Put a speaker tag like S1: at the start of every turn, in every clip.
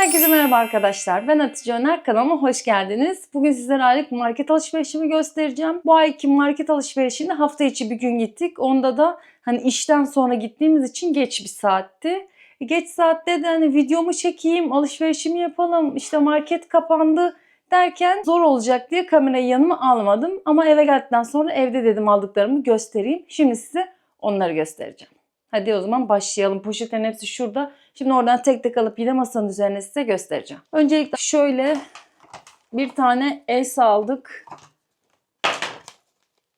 S1: Herkese merhaba arkadaşlar. Ben Hatice Öner. Kanalıma hoş geldiniz. Bugün sizlere aylık market alışverişimi göstereceğim. Bu ayki market alışverişinde hafta içi bir gün gittik. Onda da hani işten sonra gittiğimiz için geç bir saatti. E, Geç saatte de hani videomu çekeyim, alışverişimi yapalım, işte market kapandı derken zor olacak diye kamerayı yanıma almadım. Ama eve geldikten sonra evde dedim aldıklarımı göstereyim. Şimdi size onları göstereceğim. Hadi o zaman başlayalım. Poşetlerin hepsi şurada. Şimdi oradan tek tek alıp yine masanın üzerine size göstereceğim. Öncelikle şöyle bir tane Elsa aldık.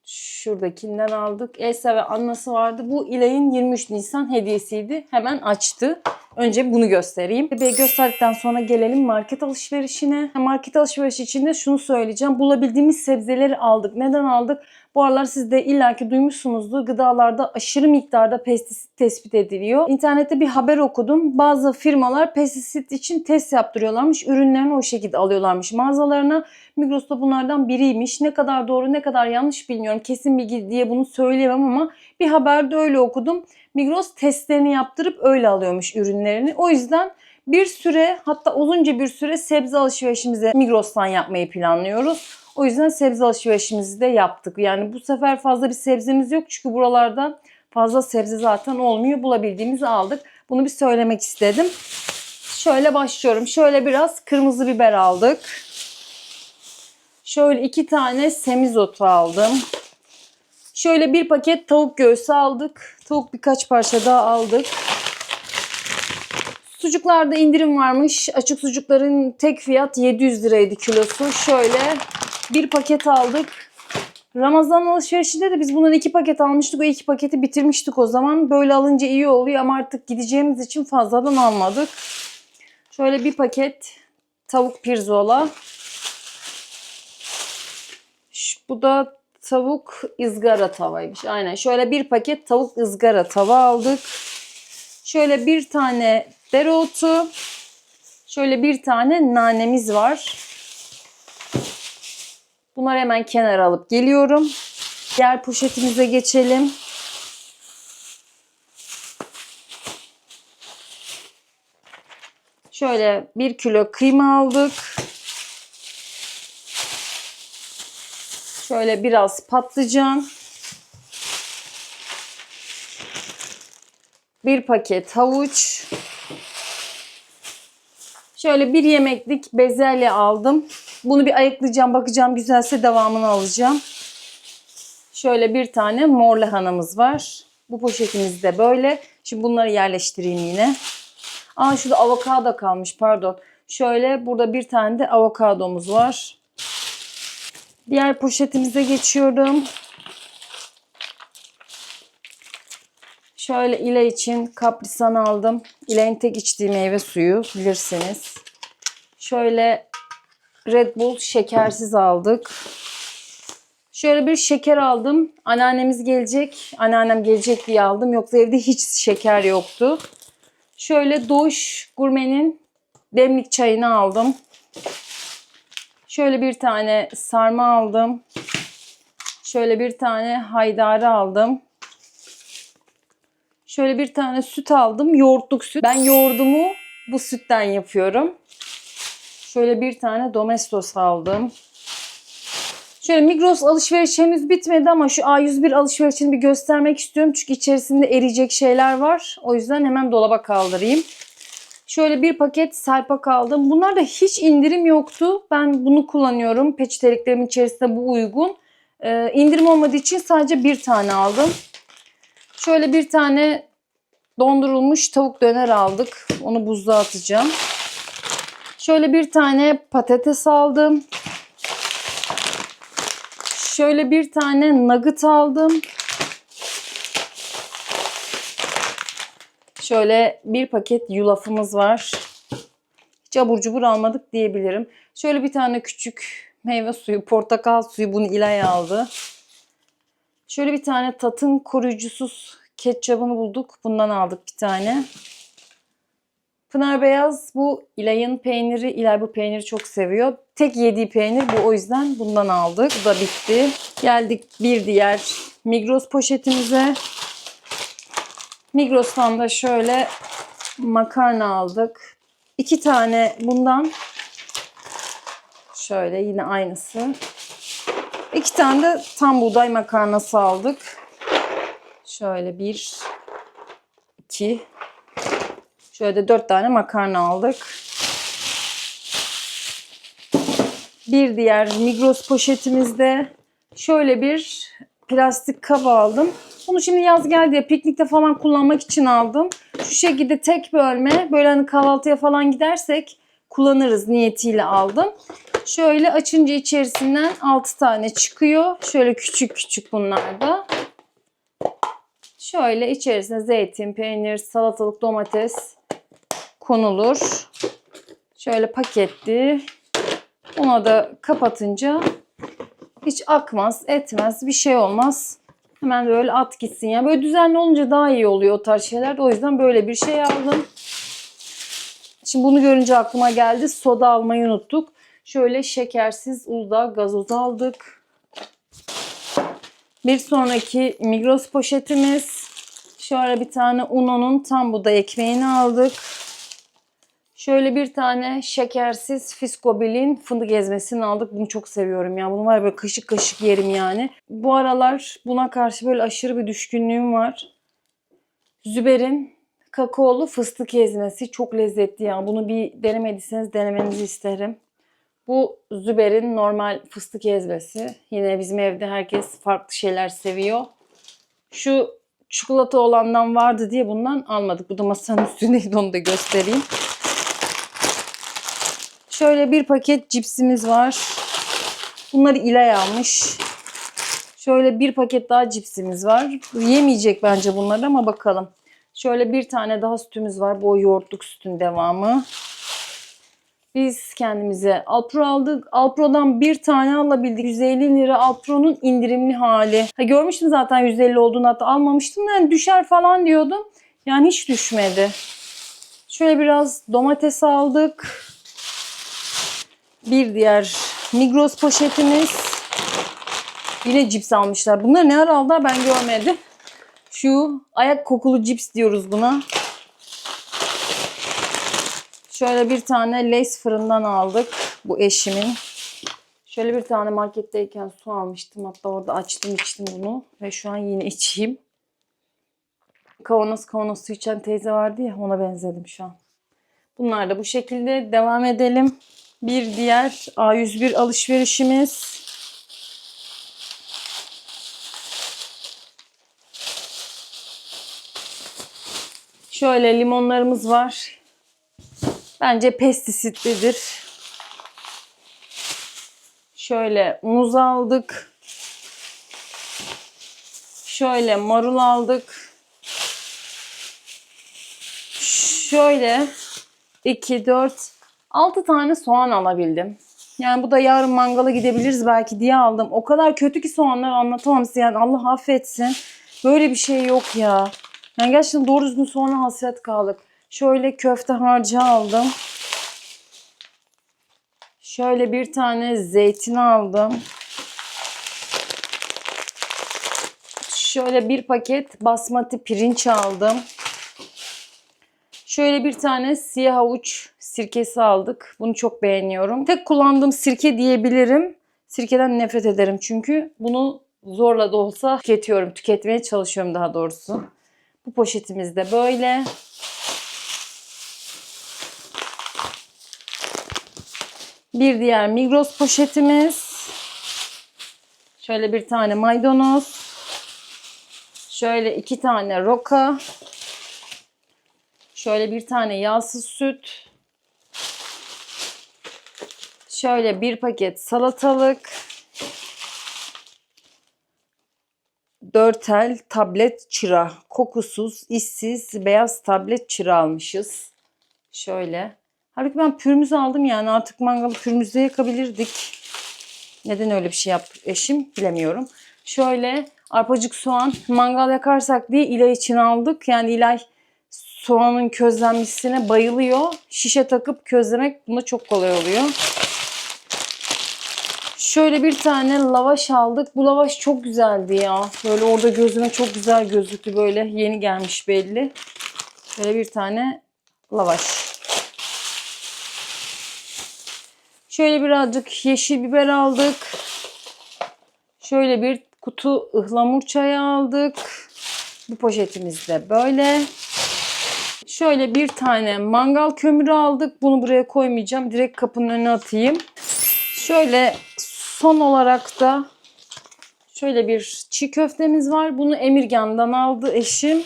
S1: Şuradakinden aldık. Elsa ve annesi vardı. Bu İlay'ın 23 Nisan hediyesiydi. Hemen açtı. Önce bunu göstereyim. Bir gösterdikten sonra gelelim market alışverişine. Market alışverişi içinde şunu söyleyeceğim. Bulabildiğimiz sebzeleri aldık. Neden aldık? Bu aralar siz de illaki duymuşsunuzdur. Gıdalarda aşırı miktarda pestisit tespit ediliyor. İnternette bir haber okudum. Bazı firmalar pestisit için test yaptırıyorlarmış. Ürünlerini o şekilde alıyorlarmış mağazalarına. Migros da bunlardan biriymiş. Ne kadar doğru ne kadar yanlış bilmiyorum. Kesin bilgi diye bunu söyleyemem ama bir haberde öyle okudum. Migros testlerini yaptırıp öyle alıyormuş ürünlerini. O yüzden bir süre hatta uzunca bir süre sebze alışverişimizi Migros'tan yapmayı planlıyoruz. O yüzden sebze alışverişimizi de yaptık. Yani bu sefer fazla bir sebzemiz yok çünkü buralarda fazla sebze zaten olmuyor. Bulabildiğimizi aldık. Bunu bir söylemek istedim. Şöyle başlıyorum. Şöyle biraz kırmızı biber aldık. Şöyle iki tane semizotu aldım. Şöyle bir paket tavuk göğsü aldık. Tavuk birkaç parça daha aldık. Sucuklarda indirim varmış. Açık sucukların tek fiyat 700 liraydı kilosu. Şöyle bir paket aldık. Ramazan alışverişinde de biz bundan iki paket almıştık. O iki paketi bitirmiştik o zaman. Böyle alınca iyi oluyor ama artık gideceğimiz için fazladan almadık. Şöyle bir paket tavuk pirzola. Ş- Bu da tavuk ızgara tavaymış. Aynen. Şöyle bir paket tavuk ızgara tava aldık. Şöyle bir tane dereotu. Şöyle bir tane nanemiz var. Bunları hemen kenara alıp geliyorum. Diğer poşetimize geçelim. Şöyle bir kilo kıyma aldık. Şöyle biraz patlıcan. Bir paket havuç. Şöyle bir yemeklik bezelye aldım. Bunu bir ayıklayacağım, bakacağım güzelse devamını alacağım. Şöyle bir tane mor lahanamız var. Bu poşetimiz de böyle. Şimdi bunları yerleştireyim yine. Aa şurada avokado kalmış pardon. Şöyle burada bir tane de avokadomuz var. Diğer poşetimize geçiyorum. Şöyle ile için kaprisan aldım. İleğin tek içtiği meyve suyu bilirsiniz. Şöyle Red Bull şekersiz aldık. Şöyle bir şeker aldım. Anneannemiz gelecek. Anneannem gelecek diye aldım. Yoksa evde hiç şeker yoktu. Şöyle Doğuş Gurme'nin demlik çayını aldım. Şöyle bir tane sarma aldım. Şöyle bir tane haydari aldım. Şöyle bir tane süt aldım. Yoğurtluk süt. Ben yoğurdumu bu sütten yapıyorum. Şöyle bir tane domestos aldım. Şöyle Migros alışveriş henüz bitmedi ama şu A101 alışverişini bir göstermek istiyorum. Çünkü içerisinde eriyecek şeyler var. O yüzden hemen dolaba kaldırayım. Şöyle bir paket serpak aldım. Bunlarda hiç indirim yoktu. Ben bunu kullanıyorum. Peçeteliklerimin içerisinde bu uygun. Ee, indirim olmadığı için sadece bir tane aldım. Şöyle bir tane dondurulmuş tavuk döner aldık. Onu buzluğa atacağım. Şöyle bir tane patates aldım. Şöyle bir tane nugget aldım. Şöyle bir paket yulafımız var. Hiç abur cubur almadık diyebilirim. Şöyle bir tane küçük meyve suyu, portakal suyu bunu İlay aldı. Şöyle bir tane tatın koruyucusuz ketçabını bulduk. Bundan aldık bir tane. Pınar Beyaz bu İlay'ın peyniri. İlay bu peyniri çok seviyor. Tek yediği peynir bu o yüzden bundan aldık. Bu da bitti. Geldik bir diğer Migros poşetimize. Migros'tan da şöyle makarna aldık. iki tane bundan şöyle yine aynısı. İki tane de tam buğday makarnası aldık. Şöyle bir, iki, şöyle dört tane makarna aldık. Bir diğer Migros poşetimizde şöyle bir plastik kap aldım. Bunu şimdi yaz geldi ya piknikte falan kullanmak için aldım. Şu şekilde tek bölme böyle hani kahvaltıya falan gidersek kullanırız niyetiyle aldım. Şöyle açınca içerisinden 6 tane çıkıyor. Şöyle küçük küçük bunlar da. Şöyle içerisine zeytin, peynir, salatalık, domates konulur. Şöyle paketli. Ona da kapatınca hiç akmaz, etmez, bir şey olmaz. Hemen böyle at gitsin ya. Böyle düzenli olunca daha iyi oluyor o tarz şeyler. O yüzden böyle bir şey aldım. Şimdi bunu görünce aklıma geldi. Soda almayı unuttuk. Şöyle şekersiz Uludağ gazoz aldık. Bir sonraki Migros poşetimiz. Şöyle bir tane Uno'nun tam buğday ekmeğini aldık. Şöyle bir tane şekersiz Fiskobil'in fındık ezmesini aldık. Bunu çok seviyorum ya. Bunu var böyle kaşık kaşık yerim yani. Bu aralar buna karşı böyle aşırı bir düşkünlüğüm var. Züber'in kakaolu fıstık ezmesi çok lezzetli ya. Bunu bir denemediyseniz denemenizi isterim. Bu Züber'in normal fıstık ezmesi. Yine bizim evde herkes farklı şeyler seviyor. Şu çikolata olandan vardı diye bundan almadık. Bu da masanın üstündeydi onu da göstereyim. Şöyle bir paket cipsimiz var. Bunları İlay almış. Şöyle bir paket daha cipsimiz var. Yemeyecek bence bunları ama bakalım. Şöyle bir tane daha sütümüz var. Bu yoğurtluk sütün devamı. Biz kendimize Alpro aldık. Alpro'dan bir tane alabildik. 150 lira Alpro'nun indirimli hali. Ha, görmüştüm zaten 150 olduğunu hatta almamıştım. Yani düşer falan diyordum. Yani hiç düşmedi. Şöyle biraz domates aldık. Bir diğer Migros poşetimiz. Yine cips almışlar. Bunları ne ara aldılar ben görmedim. Şu ayak kokulu cips diyoruz buna. Şöyle bir tane Lays fırından aldık. Bu eşimin. Şöyle bir tane marketteyken su almıştım. Hatta orada açtım içtim bunu. Ve şu an yine içeyim. Kavanoz kavanoz su içen teyze vardı ya ona benzedim şu an. Bunlar da bu şekilde devam edelim. Bir diğer A101 alışverişimiz. Şöyle limonlarımız var. Bence pestisitlidir. Şöyle muz aldık. Şöyle marul aldık. Şöyle 2, 4, 6 tane soğan alabildim. Yani bu da yarın mangala gidebiliriz belki diye aldım. O kadar kötü ki soğanlar anlatamam size. Yani Allah affetsin. Böyle bir şey yok ya. Yani gerçekten doğru düzgün soğana hasret kaldık. Şöyle köfte harcı aldım. Şöyle bir tane zeytin aldım. Şöyle bir paket basmati pirinç aldım. Şöyle bir tane siyah havuç sirkesi aldık. Bunu çok beğeniyorum. Tek kullandığım sirke diyebilirim. Sirkeden nefret ederim çünkü bunu zorla da olsa tüketiyorum. Tüketmeye çalışıyorum daha doğrusu. Bu poşetimiz de böyle. Bir diğer Migros poşetimiz. Şöyle bir tane maydanoz. Şöyle iki tane roka. Şöyle bir tane yağsız süt. Şöyle bir paket salatalık. 4 el tablet çıra. Kokusuz, işsiz, beyaz tablet çıra almışız. Şöyle. Halbuki ben pürmüz aldım yani artık mangalı pürmüzde yakabilirdik. Neden öyle bir şey yaptı eşim bilemiyorum. Şöyle arpacık soğan mangal yakarsak diye İlay için aldık. Yani İlay soğanın közlenmesine bayılıyor. Şişe takıp közlemek buna çok kolay oluyor. Şöyle bir tane lavaş aldık. Bu lavaş çok güzeldi ya. Böyle orada gözüme çok güzel gözüktü böyle. Yeni gelmiş belli. Şöyle bir tane lavaş. Şöyle birazcık yeşil biber aldık. Şöyle bir kutu ıhlamur çayı aldık. Bu poşetimiz de böyle. Şöyle bir tane mangal kömürü aldık. Bunu buraya koymayacağım. Direkt kapının önüne atayım. Şöyle son olarak da şöyle bir çiğ köftemiz var. Bunu Emirgan'dan aldı eşim.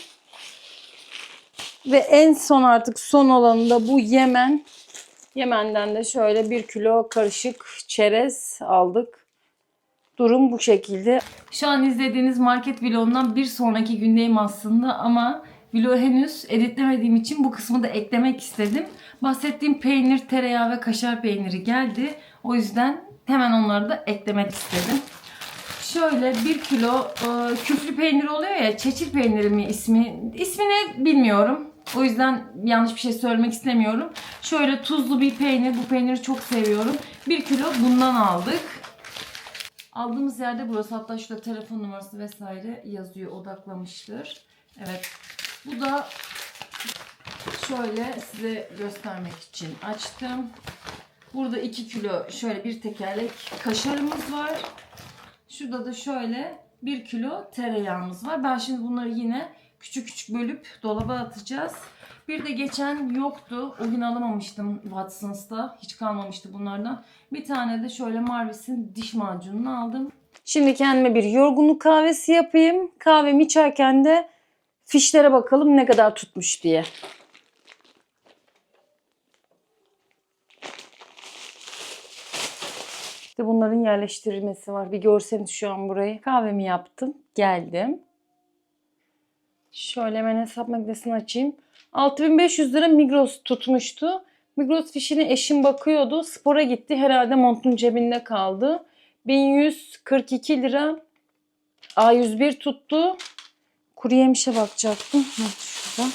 S1: Ve en son artık son olanı da bu Yemen. Yemen'den de şöyle bir kilo karışık çerez aldık. Durum bu şekilde. Şu an izlediğiniz market vlogundan bir sonraki gündeyim aslında ama vlogu henüz editlemediğim için bu kısmı da eklemek istedim. Bahsettiğim peynir, tereyağı ve kaşar peyniri geldi. O yüzden hemen onları da eklemek istedim. Şöyle bir kilo e, küflü peynir oluyor ya çeçil peyniri mi ismi ismini bilmiyorum. O yüzden yanlış bir şey söylemek istemiyorum. Şöyle tuzlu bir peynir. Bu peyniri çok seviyorum. Bir kilo bundan aldık. Aldığımız yerde burası. Hatta şurada telefon numarası vesaire yazıyor. Odaklamıştır. Evet. Bu da şöyle size göstermek için açtım. Burada 2 kilo şöyle bir tekerlek kaşarımız var. Şurada da şöyle 1 kilo tereyağımız var. Ben şimdi bunları yine küçük küçük bölüp dolaba atacağız. Bir de geçen yoktu. O gün alamamıştım Watson's'ta. Hiç kalmamıştı bunlardan. Bir tane de şöyle Marvis'in diş macununu aldım. Şimdi kendime bir yorgunluk kahvesi yapayım. Kahvemi içerken de fişlere bakalım ne kadar tutmuş diye. İşte bunların yerleştirilmesi var. Bir görseniz şu an burayı. Kahvemi yaptım. Geldim. Şöyle hemen hesap makinesini açayım. 6500 lira Migros tutmuştu. Migros fişini eşim bakıyordu. Spora gitti. Herhalde montun cebinde kaldı. 1142 lira A101 tuttu. Kuru yemişe bakacaktım. Heh, şurada.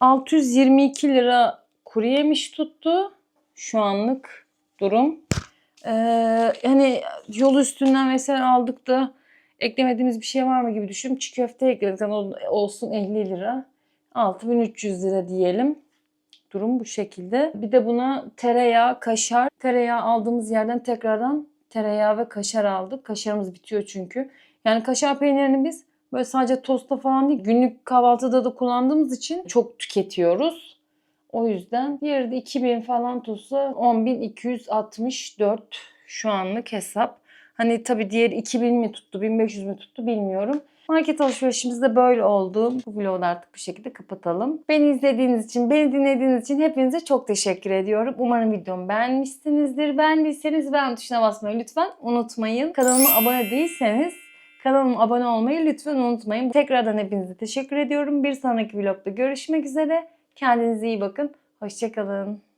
S1: 622 lira kuru yemiş tuttu. Şu anlık durum. Ee, hani yol üstünden mesela aldık da eklemediğimiz bir şey var mı gibi düşünüyorum. Çiğ köfte ekledik. Yani olsun 50 lira. 6300 lira diyelim. Durum bu şekilde. Bir de buna tereyağı, kaşar. Tereyağı aldığımız yerden tekrardan tereyağı ve kaşar aldık. Kaşarımız bitiyor çünkü. Yani kaşar peynirini biz böyle sadece tosta falan değil günlük kahvaltıda da kullandığımız için çok tüketiyoruz. O yüzden diğeri de 2000 falan tutsa 10.264 şu anlık hesap. Hani tabii diğer 2000 mi tuttu, 1500 mi tuttu bilmiyorum. Market alışverişimiz de böyle oldu. Bu vlogu da artık bu şekilde kapatalım. Beni izlediğiniz için, beni dinlediğiniz için hepinize çok teşekkür ediyorum. Umarım videomu beğenmişsinizdir. Beğendiyseniz beğen tuşuna basmayı lütfen unutmayın. Kanalıma abone değilseniz kanalıma abone olmayı lütfen unutmayın. Tekrardan hepinize teşekkür ediyorum. Bir sonraki vlogda görüşmek üzere. Kendinize iyi bakın. Hoşçakalın.